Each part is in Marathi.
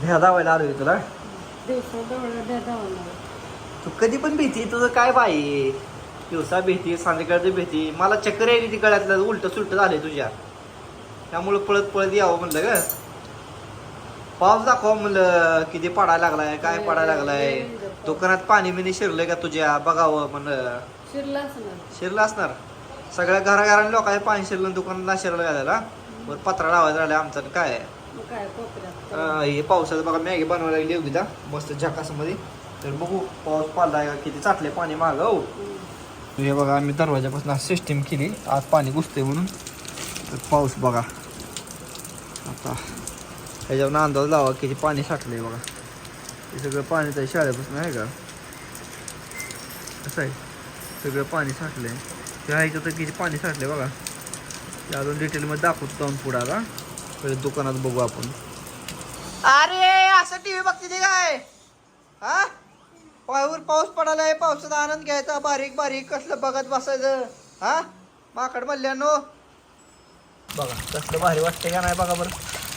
भ्या दावायला आलोय तुला? तू कधी पण भीती तुझं काय बाई? दिवसा भीती संध्याकाळची भीती. मला चक्कर यायची ती गळ्यातलं उलट सुलट झाले तुझ्या. त्यामुळं पळत पळत यावं म्हणलं ग. पाऊस दाखव म्हणलं किती पडायला लागलाय काय पडायला लागलाय. दुकानात पाणी बिणी शिरलंय का तुझ्या? बघावं म्हणलं. शिरला असणार. शिरलं असणार. सगळ्या घराघरांनी लोकांनी पाणी शिरलं दुकानात ना शिरलं घालायला. वर पत्रा लावायचा राहिला आमचं काय? काय कोपऱ्यात अं, हे पावसाचं बघा मॅगी बनवायला लागली उगीदा मस्त मध्ये तर बघू पाऊस पडलाय का किती? चाटले पाणी माग हो. हम्म. हे बघा आम्ही दरवाजापासून सिस्टीम केली. आत पाणी घुसते म्हणून. तर पाऊस बघा. आता ह्याच्यावर अंदाज लावा किती पाणी साठलंय बघा. हे सगळं पाणी त्या शाळेपासून आहे का? कसं आहे. सगळं पाणी साठलंय. त्या ह्याच्यात तर किती पाणी साठलंय बघा. ते अजून डिटेलमध्ये दाखवतो जाऊन पुढं आता. पहिले दुकानात बघू आपण अरे असं टीव्ही बघते ते काय हा पायावर पाऊस पडालाय पावसाचा आनंद घ्यायचा बारीक बारीक कसलं बघत बसायचं हा माकड म्हणल्यानो बघा कसलं भारी वाटतंय का नाही बघा बरं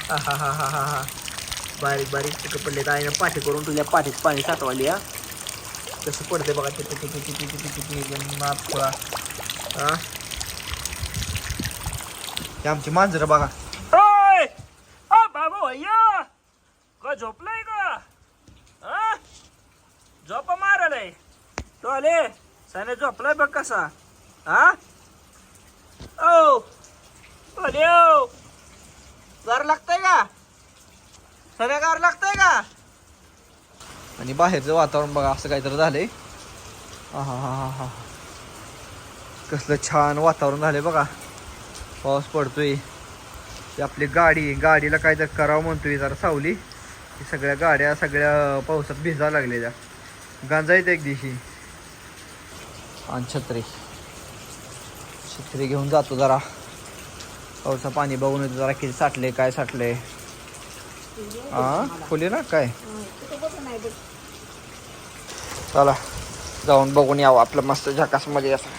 हा हा हा हा हा हा बारीक बारीक तिकडे पडले तर आईनं पाठी करून तुझ्या पाठीत पाणी साठवाली हा कसं पडते बघा किती किती किती किती किती माप थोडा हा आमची मांजरं बघा ओय ओ बाबू अय्या का झोपलाय का हा? झोपा तो आले. साने झोपलाय बघ कसा. हा? ओ तो आले ओ गार लागतंय का? सने गार लागतंय का? आणि बाहेरचं वातावरण बघा असं काहीतरी झालंय. हा हा हा हा हा. कसलं छान वातावरण झालंय बघा. पाऊस पडतोय. आपली गाडी गाडीला काहीतरी करावं म्हणतोय जरा सावली. सगळ्या गाड्या सगळ्या पावसात भिजायला लागलेल्या गांजायचं एक दिवशी. आणि छत्री. छत्री घेऊन जातो जरा. पावसा पाणी बघून येतो जरा किती साठले काय साठले हा खोली ना काय? चला जाऊन बघून यावं आपलं मस्त झकासमध्ये असं.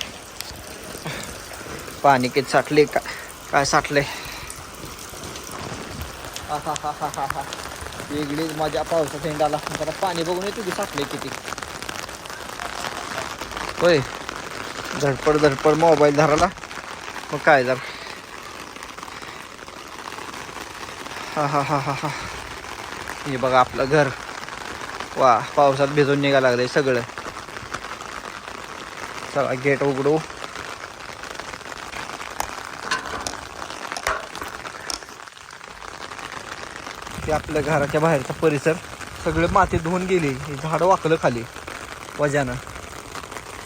पाणी किती साठले काय काय साठले हा. वेगळीच माझ्या पावसाचा हिंडाला त्याला पाणी बघून येतो की साठले किती. होय. झडपड झडपड मोबाईल धराला. मग काय जर. हा हा हा हा हा. हे बघा आपलं घर. वा पावसात भिजून निघायला लागले सगळं. चला गेट उघडू. ते आपल्या घराच्या बाहेरचा परिसर. सगळं माती धुवून गेली. हे झाडं वाकलं खाली. वजानं.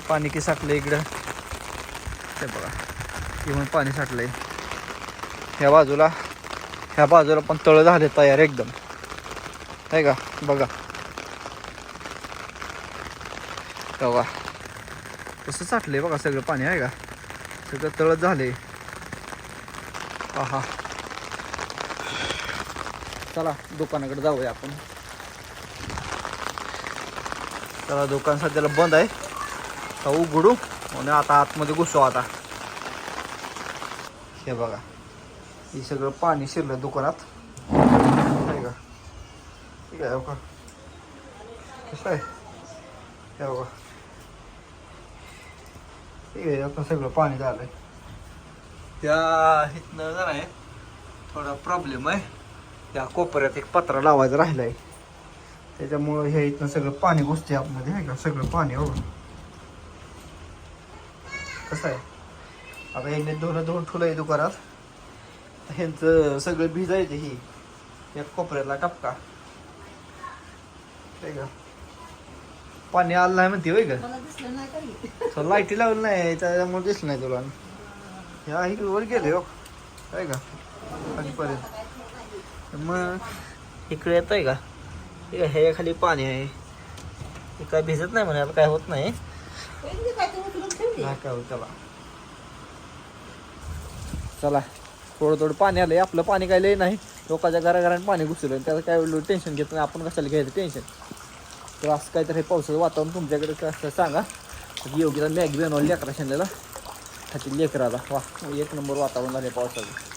पाणी की साठलं इकडं. ते बघा. इव्हन पाणी साठलंय. ह्या बाजूला ह्या बाजूला पण तळं झाले तयार एकदम. आहे का? बघा. बघा. कसं साठलंय बघा सगळं पाणी आहे का? सगळं तळत झाले हा चला दुकानाकडे जाऊया आपण. चला दुकान सध्याला बंद आहे. आता उघडू आणि आता आतमध्ये घुसू आता. हे बघा हे सगळं पाणी शिरलं दुकानात. आहे का? ठीक आहे हो कसं आहे? हे बघा. ठीक आहे आता सगळं पाणी झालंय. त्या इथनं जरा आहे थोडा प्रॉब्लेम आहे. त्या कोपऱ्यात एक पत्रा लावायचा राहिलाय. त्याच्यामुळं हे इथनं सगळं पाणी घुसते आतमध्ये आहे का? सगळं पाणी हो कसं आहे? आता यांनी दोन दोन ठुलं आहे दुकानात. ह्यांचं सगळं भिजायचं ही. एक कोपऱ्यातला टपका. आहे का? पाणी आलं नाही म्हणते होय का? लाईटी लावली नाही त्याच्यामुळे दिसलं नाही तुला. ह्या इकडे वर गेले हो. आहे का? खालीपर्यंत मग इकडे येत आहे का हे खाली पाणी आहे. हे काय भिजत नाही म्हणे काय होत नाही. काय चला थोडं थोडं पाणी आलंय. आपलं पाणी काय लय नाही. लोकांच्या घराघरात पाणी घुसलं त्याचं काय टेन्शन घेत नाही. आपण कशाला घ्यायचं टेन्शन तर असं काहीतरी हे पावसाचं वातावरण तुमच्याकडे कसं सांगा. योगीला मॅगी बनवली लेकरा शेंड्याला खातील लेकराला वा एक नंबर वातावरण झाले पावसाचं.